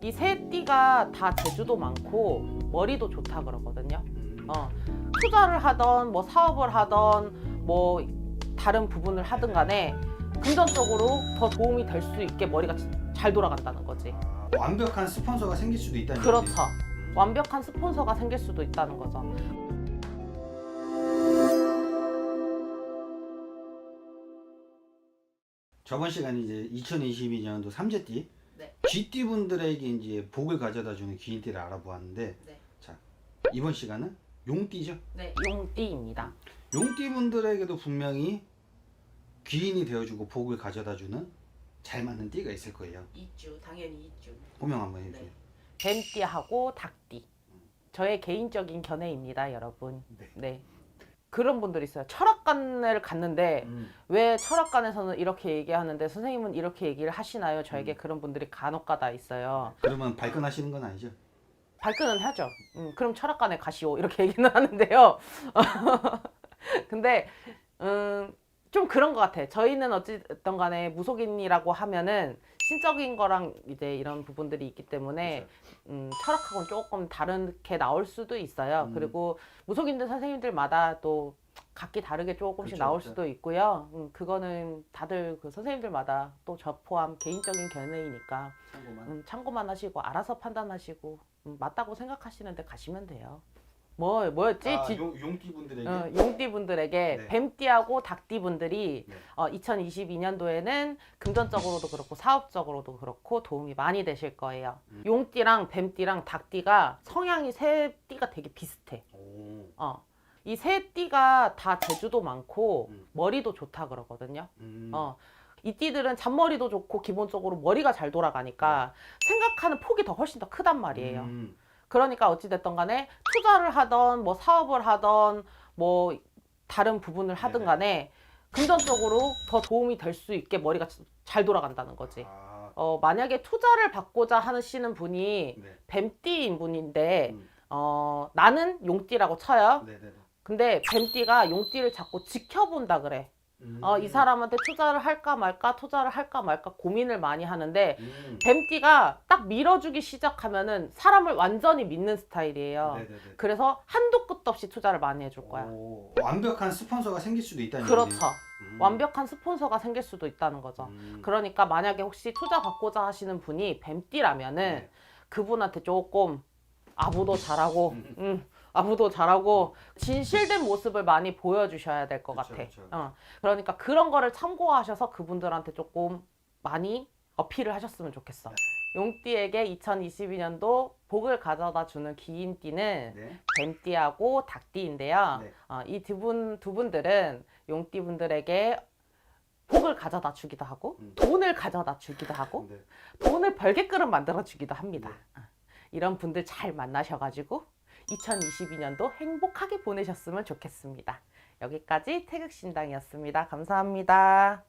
이 세 띠가 다 재주도 많고 머리도 좋다 그러거든요. 어, 투자를 하던 뭐 사업을 하던 뭐 다른 부분을 하든 간에 금전적으로 더 도움이 될 수 있게 머리가 잘 돌아간다는 거지. 아, 완벽한 스폰서가 생길 수도 있다는 그렇죠. 얘기네요. 완벽한 스폰서가 생길 수도 있다는 거죠. 저번 시간에 이제 2022년도 삼재띠 네. 쥐띠 분들에게 이제 복을 가져다 주는 귀인띠를 알아보았는데 네. 자 이번 시간은 용띠죠. 네, 용띠입니다. 용띠 분들에게도 분명히 귀인이 되어주고 복을 가져다 주는 잘 맞는 띠가 있을 거예요. 이주 당연히 이주. 호명 한번 해주세요. 네. 뱀띠하고 닭띠. 저의 개인적인 견해입니다, 여러분. 네. 네. 그런 분들 있어요. 철학관을 갔는데 음, 왜 철학관에서는 이렇게 얘기하는데 선생님은 이렇게 얘기를 하시나요? 저에게 음. 그런 분들이 간혹가다 있어요. 그러면 발끈하시는 건 아니죠? 발끈은 하죠. 음, 그럼 철학관에 가시오 이렇게 얘기는 하는데요. 근데 음, 좀 그런 것 같아. 저희는 어찌됐든 간에 무속인이라고 하면은 신적인 거랑 이제 이런 부분들이 있기 때문에 음, 철학하고는 조금 다르게 나올 수도 있어요. 음. 그리고 무속인들 선생님들마다 또 각기 다르게 조금씩 그쵸, 나올 그쵸. 수도 있고요. 음, 그거는 다들 그 선생님들마다 또 저 포함 개인적인 견해이니까 참고만. 음, 참고만 하시고 알아서 판단하시고 음, 맞다고 생각하시는데 가시면 돼요. 뭐 뭐였지? 아, 지- 용, 용띠 분들에게 어, 용띠 분들에게 네. 뱀띠하고 닭띠 분들이 네. 어, 2022년도에는 금전적으로도 그렇고 사업적으로도 그렇고 도움이 많이 되실 거예요. 음. 용띠랑 뱀띠랑 닭띠가 성향이 세 띠가 되게 비슷해. 오, 어. 이 세 띠가 다 재주도 많고 음. 머리도 좋다 그러거든요. 음, 어. 이 띠들은 잔머리도 좋고 기본적으로 머리가 잘 돌아가니까 생각하는 폭이 더 훨씬 더 크단 말이에요. 음, 그러니까 어찌됐든 간에 투자를 하던 뭐 사업을 하던 뭐 다른 부분을 하든. 간에 금전적으로 더 도움이 될 수 있게 머리가 잘 돌아간다는 거지. 아, 어, 만약에 투자를 받고자 하시는 분이 네. 뱀띠인 분인데 음, 어, 나는 용띠라고 쳐요. 네, 네, 네. 근데 뱀띠가 용띠를 자꾸 지켜본다 그래. 음, 어, 이 사람한테 투자를 할까 말까 투자를 할까 말까 고민을 많이 하는데 음, 뱀띠가 딱 밀어주기 시작하면은 사람을 완전히 믿는 스타일이에요. 네, 네, 네. 그래서 한도 끝도 없이 투자를 많이 해줄 거야. 오, 완벽한 스폰서가 생길 수도 있다는 그렇죠. 얘기네요. 음. 완벽한 스폰서가 생길 수도 있다는 거죠. 음, 그러니까 만약에 혹시 투자 받고자 하시는 분이 뱀띠라면은 네. 그분한테 조금 아부도 잘하고, 음, 아부도 잘하고 진실된 모습을 많이 보여주셔야 될것 그쵸, 같아. 그쵸. 어, 그러니까 그런 거를 참고하셔서 그분들한테 조금 많이 어필을 하셨으면 좋겠어. 용띠에게 2022년도 복을 가져다 주는 기인띠는 네. 뱀띠하고 닭띠인데요. 네. 어, 이두 분, 두 분들은 용띠 분들에게 복을 가져다 주기도 하고, 음. 돈을 가져다 주기도 하고, 네. 돈을 벌게끔 만들어 주기도 합니다. 네. 어, 이런 분들 잘 만나셔가지고 2022년도 행복하게 보내셨으면 좋겠습니다. 여기까지 태극신당이었습니다. 감사합니다.